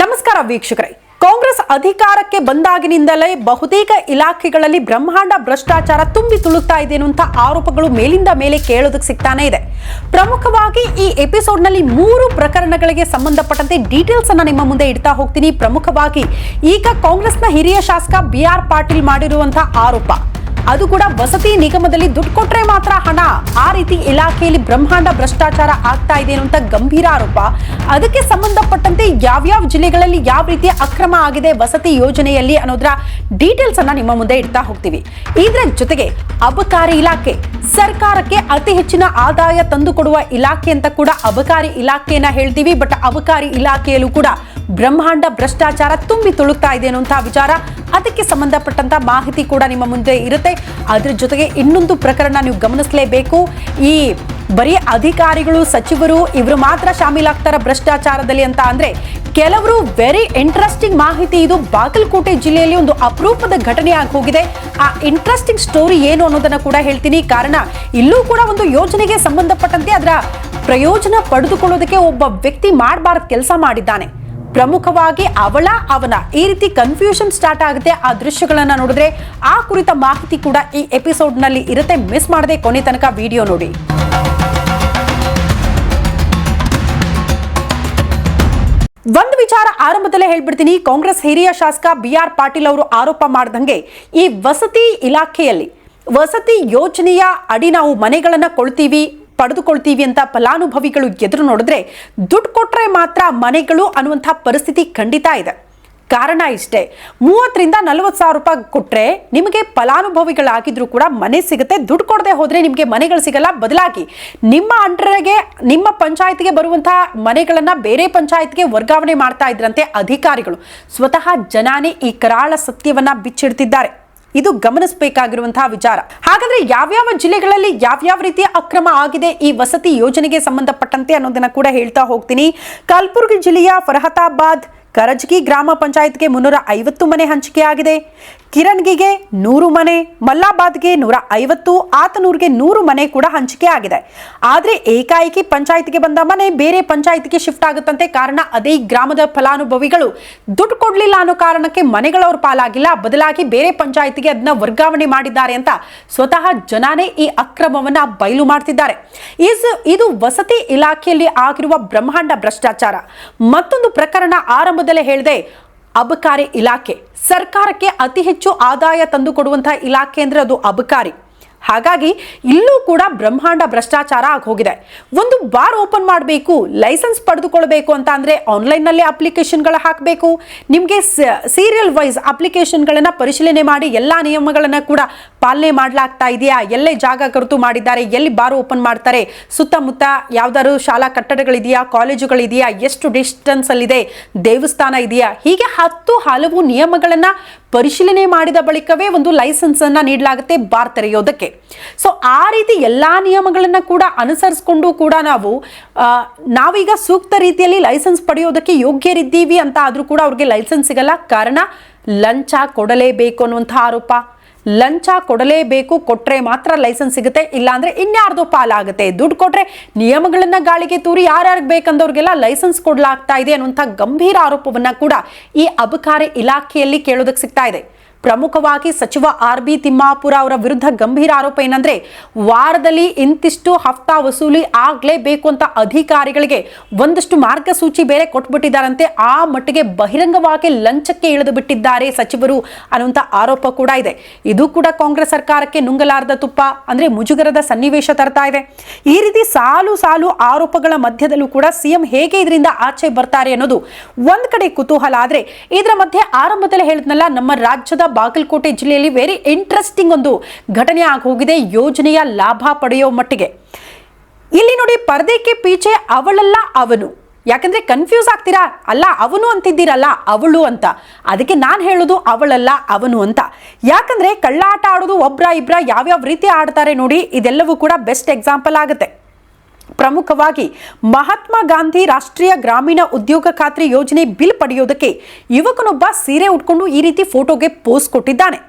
ನಮಸ್ಕಾರ ವೀಕ್ಷಕರೇ. ಕಾಂಗ್ರೆಸ್ ಅಧಿಕಾರಕ್ಕೆ ಬಂದಾಗಿನಿಂದಲೇ ಬಹುತೇಕ ಇಲಾಖೆಗಳಲ್ಲಿ ಬ್ರಹ್ಮಾಂಡ ಭ್ರಷ್ಟಾಚಾರ ತುಂಬಿ ತುಳುಕ್ತಾ ಇದೆ ಅನ್ನುವಂಥ ಆರೋಪಗಳು ಮೇಲಿಂದ ಮೇಲೆ ಕೇಳೋದಕ್ಕೆ ಸಿಗ್ತಾನೆ ಇದೆ. ಪ್ರಮುಖವಾಗಿ ಈ ಎಪಿಸೋಡ್ನಲ್ಲಿ ಮೂರು ಪ್ರಕರಣಗಳಿಗೆ ಸಂಬಂಧಪಟ್ಟಂತೆ ಡೀಟೇಲ್ಸ್ ಅನ್ನ ನಿಮ್ಮ ಮುಂದೆ ಇಡ್ತಾ ಹೋಗ್ತೀನಿ. ಪ್ರಮುಖವಾಗಿ ಈಗ ಕಾಂಗ್ರೆಸ್ನ ಹಿರಿಯ ಶಾಸಕ ಬಿ ಆರ್ ಪಾಟೀಲ್ ಮಾಡಿರುವಂತಹ ಆರೋಪ. ಅದು ಕೂಡ ವಸತಿ ನಿಗಮದಲ್ಲಿ ದುಡ್ಡು ಕೊಟ್ರೆ ಮಾತ್ರ ಹಣ. ಆ ರೀತಿ ಇಲಾಖೆಯಲ್ಲಿ ಬ್ರಹ್ಮಾಂಡ ಭ್ರಷ್ಟಾಚಾರ ಆಗ್ತಾ ಇದೆ ಅನ್ನುವಂಥ ಗಂಭೀರ ಆರೋಪ. ಅದಕ್ಕೆ ಸಂಬಂಧಪಟ್ಟಂತೆ ಯಾವ್ಯಾವ ಜಿಲ್ಲೆಗಳಲ್ಲಿ ಯಾವ ರೀತಿಯ ಅಕ್ರಮ ಆಗಿದೆ ವಸತಿ ಯೋಜನೆಯಲ್ಲಿ ಅನ್ನೋದರ ಡೀಟೇಲ್ಸ್ ಅನ್ನ ನಿಮ್ಮ ಮುಂದೆ ಇಡ್ತಾ ಹೋಗ್ತೀವಿ. ಇದರ ಜೊತೆಗೆ ಅಬಕಾರಿ ಇಲಾಖೆ, ಸರ್ಕಾರಕ್ಕೆ ಅತಿ ಹೆಚ್ಚಿನ ಆದಾಯ ತಂದುಕೊಡುವ ಇಲಾಖೆ ಅಂತ ಕೂಡ ಅಬಕಾರಿ ಇಲಾಖೆಯನ್ನ ಹೇಳ್ತೀವಿ. ಬಟ್ ಅಬಕಾರಿ ಇಲಾಖೆಯಲ್ಲೂ ಕೂಡ ಬ್ರಹ್ಮಾಂಡ ಭ್ರಷ್ಟಾಚಾರ ತುಂಬಿ ತುಳುಕ್ತಾ ಇದೆ ಅನ್ನುವಂತಹ ವಿಚಾರ. ಅದಕ್ಕೆ ಸಂಬಂಧಪಟ್ಟಂತ ಮಾಹಿತಿ ಕೂಡ ನಿಮ್ಮ ಮುಂದೆ ಇರುತ್ತೆ. ಅದ್ರ ಜೊತೆಗೆ ಇನ್ನೊಂದು ಪ್ರಕರಣ ನೀವು ಗಮನಿಸಲೇಬೇಕು. ಈ ಬರೀ ಅಧಿಕಾರಿಗಳು, ಸಚಿವರು ಇವರು ಮಾತ್ರ ಶಾಮೀಲಾಗ್ತಾರ ಭ್ರಷ್ಟಾಚಾರದಲ್ಲಿ ಅಂತ ಅಂದ್ರೆ ಕೆಲವರು ವೆರಿ ಇಂಟ್ರೆಸ್ಟಿಂಗ್ ಮಾಹಿತಿ ಇದು ಬಾಗಲಕೋಟೆ ಜಿಲ್ಲೆಯಲ್ಲಿ ಒಂದು ಅಪರೂಪದ ಘಟನೆ ಆಗಿ ಹೋಗಿದೆ. ಆ ಇಂಟ್ರೆಸ್ಟಿಂಗ್ ಸ್ಟೋರಿ ಏನು ಅನ್ನೋದನ್ನ ಕೂಡ ಹೇಳ್ತೀನಿ. ಕಾರಣ ಇಲ್ಲೂ ಕೂಡ ಒಂದು ಯೋಜನೆಗೆ ಸಂಬಂಧಪಟ್ಟಂತೆ ಅದರ ಪ್ರಯೋಜನ ಪಡೆದುಕೊಳ್ಳೋದಕ್ಕೆ ಒಬ್ಬ ವ್ಯಕ್ತಿ ಮಾಡಬಾರದು ಕೆಲಸ ಮಾಡಿದ್ದಾನೆ. ಪ್ರಮುಖವಾಗಿ ಅವಳ, ಅವನ. ಈ ರೀತಿ ಕನ್ಫ್ಯೂಷನ್ ಸ್ಟಾರ್ಟ್ ಆಗುತ್ತೆ. ಆ ದೃಶ್ಯಗಳನ್ನ ನೋಡಿದ್ರೆ ಆ ಕುರಿತ ಮಾಹಿತಿ ಕೂಡ ಈ ಎಪಿಸೋಡ್ನಲ್ಲಿ ಇರುತ್ತೆ. ಮಿಸ್ ಮಾಡದೆ ಕೊನೆ ತನಕ ವಿಡಿಯೋ ನೋಡಿ. ಒಂದು ವಿಚಾರ ಆರಂಭದಲ್ಲೇ ಹೇಳ್ಬಿಡ್ತೀನಿ. ಕಾಂಗ್ರೆಸ್ ಹಿರಿಯ ಶಾಸಕ ಬಿ ಆರ್ ಪಾಟೀಲ್ ಅವರು ಆರೋಪ ಮಾಡ್ದಂಗೆ ಈ ವಸತಿ ಇಲಾಖೆಯಲ್ಲಿ ವಸತಿ ಯೋಜನೆಯ ಅಡಿ ನಾವು ಮನೆಗಳನ್ನು ಕೊಳ್ತೀವಿ ಪಡೆದುಕೊಳ್ತೀವಿ ಅಂತ ಫಲಾನುಭವಿಗಳು ಎದುರು ನೋಡಿದ್ರೆ ದುಡ್ಡು ಕೊಟ್ಟರೆ ಮಾತ್ರ ಮನೆಗಳು ಅನ್ನುವಂಥ ಪರಿಸ್ಥಿತಿ ಖಂಡಿತ ಇದೆ. ಕಾರಣ ಇಷ್ಟೇ, ಮೂವತ್ತರಿಂದ ನಲವತ್ತು ಸಾವಿರ ರೂಪಾಯಿ ಕೊಟ್ಟರೆ ನಿಮಗೆ ಫಲಾನುಭವಿಗಳಾಗಿದ್ರು ಕೂಡ ಮನೆ ಸಿಗುತ್ತೆ, ದುಡ್ಡು ಕೊಡದೆ ಹೋದರೆ ನಿಮಗೆ ಮನೆಗಳು ಸಿಗಲ್ಲ. ಬದಲಾಗಿ ನಿಮ್ಮ ಅಂಡರ್ಗೆ, ನಿಮ್ಮ ಪಂಚಾಯತ್ಗೆ ಬರುವಂತಹ ಮನೆಗಳನ್ನ ಬೇರೆ ಪಂಚಾಯತ್ಗೆ ವರ್ಗಾವಣೆ ಮಾಡ್ತಾ ಇದ್ರಂತೆ ಅಧಿಕಾರಿಗಳು. ಸ್ವತಃ ಜನಾನೇ ಈ ಕರಾಳ ಸತ್ಯವನ್ನ ಬಿಚ್ಚಿಡ್ತಿದ್ದಾರೆ. ಇದು ಗಮನಿಸಬೇಕಾಗಿರುವಂತಹ ವಿಚಾರ. ಹಾಗಾದ್ರೆ ಯಾವ್ಯಾವ ಜಿಲ್ಲೆಗಳಲ್ಲಿ ಯಾವ್ಯಾವ ರೀತಿಯ ಅಕ್ರಮ ಆಗಿದೆ ಈ ವಸತಿ ಯೋಜನೆಗೆ ಸಂಬಂಧಪಟ್ಟಂತೆ ಅನ್ನೋದನ್ನ ಕೂಡ ಹೇಳ್ತಾ ಹೋಗ್ತೀನಿ. ಕಲಬುರಗಿ ಜಿಲ್ಲೆಯ ಫರಹತಾಬಾದ್ ಕರಜ್ಗಿ ಗ್ರಾಮ ಪಂಚಾಯತ್ಗೆ ಮುನ್ನೂರ ಐವತ್ತು ಮನೆ ಹಂಚಿಕೆ ಆಗಿದೆ ಕಿರಣ್ಗಿಗೆ ನೂರು ಮನೆ, ಮಲ್ಲಾಬಾದ್ಗೆ ನೂರ ಐವತ್ತು, ಆತನೂರ್ಗೆ ನೂರು ಮನೆ ಕೂಡ ಹಂಚಿಕೆ ಆಗಿದೆ ಆದರೆ ಏಕಾಏಕಿ ಪಂಚಾಯತ್ಗೆ ಬಂದ ಮನೆ ಬೇರೆ ಪಂಚಾಯತ್ಗೆ ಶಿಫ್ಟ್ ಆಗುತ್ತಂತೆ ಕಾರಣ ಅದೇ ಗ್ರಾಮದ ಫಲಾನುಭವಿಗಳು ದುಡ್ಡು ಕೊಡ್ಲಿಲ್ಲ ಅನ್ನೋ ಕಾರಣಕ್ಕೆ ಮನೆಗಳವ್ರ ಪಾಲಾಗಿಲ್ಲ, ಬದಲಾಗಿ ಬೇರೆ ಪಂಚಾಯತ್ಗೆ ಅದನ್ನ ವರ್ಗಾವಣೆ ಮಾಡಿದ್ದಾರೆ ಅಂತ ಸ್ವತಃ ಜನಾನೇ ಈ ಅಕ್ರಮವನ್ನ ಬಯಲು ಮಾಡ್ತಿದ್ದಾರೆ. ಇದು ವಸತಿ ಇಲಾಖೆಯಲ್ಲಿ ಆಗಿರುವ ಬ್ರಹ್ಮಾಂಡ ಭ್ರಷ್ಟಾಚಾರ. ಮತ್ತೊಂದು ಪ್ರಕರಣ ಆರಂಭದಲ್ಲೇ ಹೇಳಿದೆ ಅಬಕಾರಿ ಇಲಾಖೆ. ಸರ್ಕಾರಕ್ಕೆ ಅತಿ ಹೆಚ್ಚು ಆದಾಯ ತಂದುಕೊಡುವಂತಹ ಇಲಾಖೆ ಅಂದ್ರೆ ಅದು ಅಬಕಾರಿ. ಹಾಗಾಗಿ ಇಲ್ಲೂ ಕೂಡ ಬ್ರಹ್ಮಾಂಡ ಭ್ರಷ್ಟಾಚಾರ ಆಗಿ ಹೋಗಿದೆ ಒಂದು ಬಾರ್ ಓಪನ್ ಮಾಡಬೇಕು, ಲೈಸೆನ್ಸ್ ಪಡೆದುಕೊಳ್ಬೇಕು ಅಂತ ಅಂದರೆ ಆನ್ಲೈನ್ನಲ್ಲಿ ಅಪ್ಲಿಕೇಶನ್ಗಳು ಹಾಕಬೇಕು. ನಿಮಗೆ ಸೀರಿಯಲ್ ವೈಸ್ ಅಪ್ಲಿಕೇಶನ್ಗಳನ್ನು ಪರಿಶೀಲನೆ ಮಾಡಿ ಎಲ್ಲ ನಿಯಮಗಳನ್ನು ಕೂಡ ಪಾಲನೆ ಮಾಡಲಾಗ್ತಾ ಇದೆಯಾ? ಎಲ್ಲೇ ಜಾಗ ಗುರುತು ಮಾಡಿದ್ದಾರೆ? ಎಲ್ಲಿ ಬಾರ್ ಓಪನ್ ಮಾಡ್ತಾರೆ? ಸುತ್ತಮುತ್ತ ಯಾವ್ದಾದ್ರು ಶಾಲಾ ಕಟ್ಟಡಗಳಿದೆಯಾ? ಕಾಲೇಜುಗಳಿದೆಯಾ? ಎಷ್ಟು ಡಿಸ್ಟೆನ್ಸ್ ಅಲ್ಲಿದೆ ದೇವಸ್ಥಾನ ಇದೆಯಾ? ಹೀಗೆ ಹತ್ತು ಹಲವು ನಿಯಮಗಳನ್ನ ಪರಿಶೀಲನೆ ಮಾಡಿದ ಬಳಿಕವೇ ಒಂದು ಲೈಸೆನ್ಸ್ ಅನ್ನ ನೀಡಲಾಗುತ್ತೆ ಬಾರ್ ತೆರೆಯೋದಕ್ಕೆ. ಸೊ ಆ ರೀತಿ ಎಲ್ಲಾ ನಿಯಮಗಳನ್ನು ಕೂಡ ಅನುಸರಿಸಿಕೊಂಡು ಕೂಡ ನಾವು ನಾವೀಗ ಸೂಕ್ತ ರೀತಿಯಲ್ಲಿ ಲೈಸೆನ್ಸ್ ಪಡೆಯೋದಕ್ಕೆ ಯೋಗ್ಯರಿದ್ದೀವಿ ಅಂತ ಆದರೂ ಕೂಡ ಅವ್ರಿಗೆ ಲೈಸೆನ್ಸ್ ಸಿಗಲ್ಲ. ಕಾರಣ ಲಂಚ ಕೊಡಲೇಬೇಕು ಅನ್ನುವಂಥ ಆರೋಪ. ಲಂಚ ಕೊಡಲೇಬೇಕು, ಕೊಟ್ರೆ ಮಾತ್ರ ಲೈಸೆನ್ಸ್ ಸಿಗುತ್ತೆ, ಇಲ್ಲಾಂದ್ರೆ ಇನ್ಯಾರ್ದೋ ಪಾಲಾಗುತ್ತೆ. ದುಡ್ಡು ಕೊಟ್ರೆ ನಿಯಮಗಳನ್ನ ಗಾಳಿಗೆ ತೂರಿ ಯಾರ್ಯಾರಿಗೆ ಬೇಕಂದವ್ರಿಗೆಲ್ಲ ಲೈಸೆನ್ಸ್ ಕೊಡಲಾಗ್ತಾ ಇದೆ ಅನ್ನುವಂಥ ಗಂಭೀರ ಆರೋಪವನ್ನ ಕೂಡ ಈ ಅಬಕಾರಿ ಇಲಾಖೆಯಲ್ಲಿ ಕೇಳೋದಕ್ಕೆ ಸಿಗ್ತಾ ಇದೆ. ಪ್ರಮುಖವಾಗಿ ಸಚಿವ ಆರ್ ಬಿ ತಿಮ್ಮಾಪುರ ಅವರ ವಿರುದ್ಧ ಗಂಭೀರ ಆರೋಪ ಏನಂದ್ರೆ, ವಾರದಲ್ಲಿ ಇಂತಿಷ್ಟು ಹಫ್ತಾ ವಸೂಲಿ ಆಗ್ಲೇಬೇಕು ಅಂತ ಅಧಿಕಾರಿಗಳಿಗೆ ಒಂದಷ್ಟು ಮಾರ್ಗಸೂಚಿ ಬೇರೆ ಕೊಟ್ಬಿಟ್ಟಿದ್ದಾರಂತೆ. ಆ ಮಟ್ಟಿಗೆ ಬಹಿರಂಗವಾಗಿ ಲಂಚಕ್ಕೆ ಇಳಿದು ಬಿಟ್ಟಿದ್ದಾರೆ ಸಚಿವರು ಅನ್ನುವಂಥ ಆರೋಪ ಕೂಡ ಇದೆ. ಇದು ಕೂಡ ಕಾಂಗ್ರೆಸ್ ಸರ್ಕಾರಕ್ಕೆ ನುಂಗಲಾರದ ತುಪ್ಪ ಅಂದ್ರೆ ಮುಜುಗರದ ಸನ್ನಿವೇಶ ತರ್ತಾ ಇದೆ. ಈ ರೀತಿ ಸಾಲು ಸಾಲು ಆರೋಪಗಳ ಮಧ್ಯದಲ್ಲೂ ಕೂಡ ಸಿಎಂ ಹೇಗೆ ಇದರಿಂದ ಆಚೆ ಬರ್ತಾರೆ ಅನ್ನೋದು ಒಂದ್ ಕಡೆ ಕುತೂಹಲ ಆದ್ರೆ, ಇದರ ಮಧ್ಯೆ ಆರಂಭದಲ್ಲಿ ಹೇಳಿದ್ನಲ್ಲ, ನಮ್ಮ ರಾಜ್ಯದ ಬಾಗಲಕೋಟೆ ಜಿಲ್ಲೆಯಲ್ಲಿ ವೆರಿ ಇಂಟ್ರೆಸ್ಟಿಂಗ್ ಒಂದು ಘಟನೆ ಆಗಿ ಹೋಗಿದೆ ಯೋಜನೆಯ ಲಾಭ ಪಡೆಯೋ ಮಟ್ಟಿಗೆ. ಇಲ್ಲಿ ನೋಡಿ ಪರದೆಕ್ಕೆ ಪೀಚೆ ಅವಳಲ್ಲ ಅವನು. ಯಾಕಂದ್ರೆ ಕನ್ಫ್ಯೂಸ್ ಆಗ್ತೀರಾ? ಅಲ್ಲ, ಅವನು ಅಂತಿದ್ದೀರಲ್ಲ, ಅವಳು ಅಂತ. ಅದಕ್ಕೆ ನಾನು ಹೇಳೋದು ಅವಳಲ್ಲ, ಅವನು ಅಂತ. ಯಾಕಂದ್ರೆ ಕಳ್ಳಾಟ ಆಡೋದು ಒಬ್ರ ಇಬ್ರ ಯಾವ್ಯಾವ ರೀತಿ ಆಡ್ತಾರೆ ನೋಡಿ, ಇದೆಲ್ಲವೂ ಕೂಡ ಬೆಸ್ಟ್ ಎಕ್ಸಾಂಪಲ್ ಆಗುತ್ತೆ. ಪ್ರಮುಖವಾಗಿ ಮಹಾತ್ಮ ಗಾಂಧಿ ರಾಷ್ಟ್ರೀಯ ಗ್ರಾಮೀಣ ಉದ್ಯೋಗ ಖಾತ್ರಿ ಯೋಜನೆ ಬಿಲ್ ಪಡೆಯೋದಕ್ಕೆ ಯುವಕನೊಬ್ಬ ಸೀರೆ ಉಟ್ಕೊಂಡು ಈ ರೀತಿ ಫೋಟೋಗೆ ಪೋಸ್ ಕೊಟ್ಟಿದ್ದಾನೆ.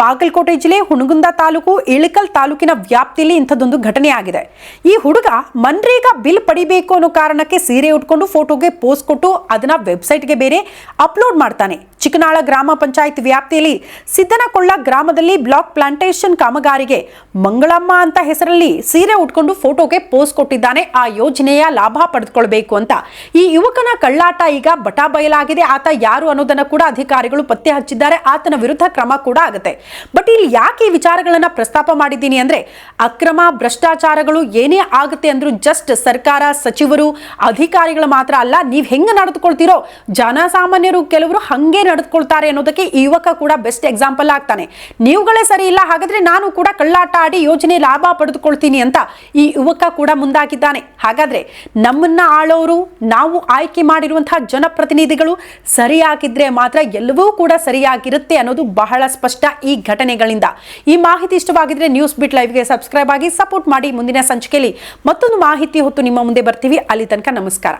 ಬಾಗಲಕೋಟೆ ಜಿಲ್ಲೆ ಹುಣಗುಂದ ತಾಲೂಕು ಇಳಕಲ್ ತಾಲೂಕಿನ ವ್ಯಾಪ್ತಿಯಲ್ಲಿ ಇಂಥದ್ದೊಂದು ಘಟನೆ ಆಗಿದೆ. ಈ ಹುಡುಗ ಮನ್ರೇಗಾ ಬಿಲ್ ಪಡಿಬೇಕು ಅನ್ನೋ ಕಾರಣಕ್ಕೆ ಸೀರೆ ಉಟ್ಕೊಂಡು ಫೋಟೋಗೆ ಪೋಸ್ಟ್ ಕೊಟ್ಟು ಅದನ್ನ ವೆಬ್ಸೈಟ್ಗೆ ಬೇರೆ ಅಪ್ಲೋಡ್ ಮಾಡ್ತಾನೆ. ಚಿಕ್ಕನಾಳ ಗ್ರಾಮ ಪಂಚಾಯತ್ ವ್ಯಾಪ್ತಿಯಲ್ಲಿ ಸಿದ್ದನಕೊಳ್ಳ ಗ್ರಾಮದಲ್ಲಿ ಬ್ಲಾಕ್ ಪ್ಲಾಂಟೇಶನ್ ಕಾಮಗಾರಿಗೆ ಮಂಗಳಮ್ಮ ಅಂತ ಹೆಸರಲ್ಲಿ ಸೀರೆ ಉಟ್ಕೊಂಡು ಫೋಟೋಗೆ ಪೋಸ್ಟ್ ಕೊಟ್ಟಿದ್ದಾನೆ. ಆ ಯೋಜನೆಯ ಲಾಭ ಪಡೆದುಕೊಳ್ಬೇಕು ಅಂತ. ಈ ಯುವಕನ ಕಳ್ಳಾಟ ಈಗ ಬಟಾ ಬಯಲಾಗಿದೆ. ಆತ ಯಾರು ಅನ್ನೋದನ್ನ ಕೂಡ ಅಧಿಕಾರಿಗಳು ಪತ್ತೆ ಹಚ್ಚಿದ್ದಾರೆ. ಆತನ ವಿರುದ್ಧ ಕ್ರಮ ಕೂಡ ಆಗುತ್ತೆ. ಬಟ್ ಇಲ್ಲಿ ಯಾಕೆ ಈ ವಿಚಾರಗಳನ್ನ ಪ್ರಸ್ತಾಪ ಮಾಡಿದ್ದೀನಿ ಅಂದ್ರೆ ಅಕ್ರಮ ಭ್ರಷ್ಟಾಚಾರಗಳು ಏನೇ ಆಗುತ್ತೆ ಅಂದ್ರು ಜಸ್ಟ್ ಸರ್ಕಾರ, ಸಚಿವರು, ಅಧಿಕಾರಿಗಳು ಮಾತ್ರ ಅಲ್ಲ, ನೀವು ಹೆಂಗ ನಡೆದುಕೊಳ್ತೀರೋ, ಜನಸಾಮಾನ್ಯರು ಕೆಲವರು ಹಂಗೆ ನಡೆದುಕೊಳ್ತಾರೆ ಅನ್ನೋದಕ್ಕೆ ಈ ಯುವಕ ಕೂಡ ಬೆಸ್ಟ್ ಎಕ್ಸಾಂಪಲ್ ಆಗ್ತಾನೆ. ನೀವುಗಳೇ ಸರಿ ಇಲ್ಲ, ಹಾಗಾದ್ರೆ ನಾನು ಕೂಡ ಕಳ್ಳಾಟ ಆಡಿ ಯೋಜನೆ ಲಾಭ ಪಡೆದುಕೊಳ್ತೀನಿ ಅಂತ ಈ ಯುವಕ ಕೂಡ ಮುಂದಾಗಿದ್ದಾನೆ. ಹಾಗಾದ್ರೆ ನಮ್ಮನ್ನ ಆಳೋರು, ನಾವು ಆಯ್ಕೆ ಮಾಡಿರುವಂತಹ ಜನಪ್ರತಿನಿಧಿಗಳು ಸರಿಯಾಗಿದ್ರೆ ಮಾತ್ರ ಎಲ್ಲವೂ ಕೂಡ ಸರಿಯಾಗಿರುತ್ತೆ ಅನ್ನೋದು ಬಹಳ ಸ್ಪಷ್ಟ ಈ ಘಟನೆಗಳಿಂದ. ಈ ಮಾಹಿತಿ ಇಷ್ಟವಾಗಿದ್ರೆ ನ್ಯೂಸ್ ಬಿಟ್ ಲೈವ್ಗೆ ಸಬ್ಸ್ಕ್ರೈಬ್ ಆಗಿ ಸಪೋರ್ಟ್ ಮಾಡಿ ಮುಂದಿನ ಸಂಚಿಕೆಯಲ್ಲಿ ಮತ್ತೊಂದು ಮಾಹಿತಿ ಹೊತ್ತು ನಿಮ್ಮ ಮುಂದೆ ಬರ್ತೀವಿ. ಅಲ್ಲಿ ತನಕ ನಮಸ್ಕಾರ.